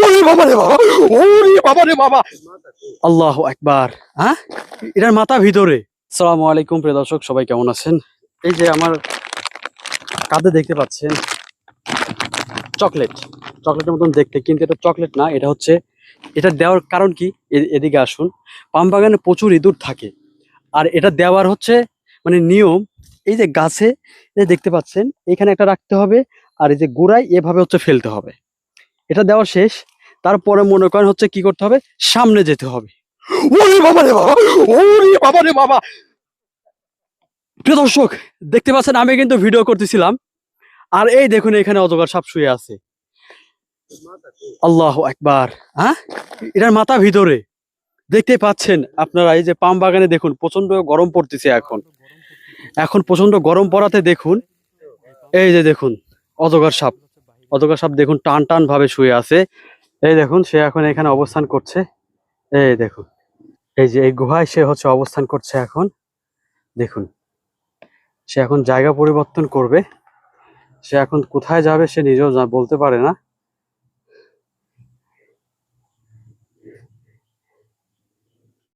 ওরে বাবা রে বাবা ওরে বাবা রে বাবা। আল্লাহ একবার হ্যাঁ? এটার মাথা ভিতরে। সালামু আলাইকুম প্রিয় দর্শক সবাই কেমন আছেন? এই যে আমার কাঁধে দেখতে পাচ্ছেন চকলেট। চকলেটের মতন দেখতে কিন্তু এটা চকলেট না এটা হচ্ছে এটা দেওয়ার কারণ কি? এদিকে আসুন। পাম বাগানে প্রচুর ইঁদুর থাকে। আর এটা দেওয়ার হচ্ছে মানে নিয়ম এই যে গাছে দেখতে পাচ্ছেন এখানে একটা রাখতে হবে আর এই যে গোড়ায় এভাবে হচ্ছে ফেলতে হবে। এটা দেওয়া শেষ। তারপরে মনে করেন হচ্ছে কি করতে হবে? সামনে যেতে হবে। প্রিয় দর্শক, দেখতে পাচ্ছেন আমি কিন্তু ভিডিও করতেছিলাম। আর এই দেখুন এখানে অজগর সাপ শুয়ে আছে। আল্লাহ একবার হ্যাঁ? এটার মাথা ভিতরে। দেখতে পাচ্ছেন আপনারা, এই যে পাম বাগানে দেখুন প্রচণ্ড গরম পড়তেছে এখন। এখন প্রচণ্ড গরম পড়াতে দেখুন, এই যে দেখুন অজগর সাপ। অজগর সাপ দেখুন টান টান ভাবে শুয়ে আছে। এই দেখুন, সে এখন এখানে অবস্থান করছে। এই দেখুন, এই যে এই গুহায় সে হচ্ছে অবস্থান করছে এখন। দেখুন, সে এখন জায়গা পরিবর্তন করবে। সে এখন কোথায় যাবে সে নিজেও বলতে পারে না।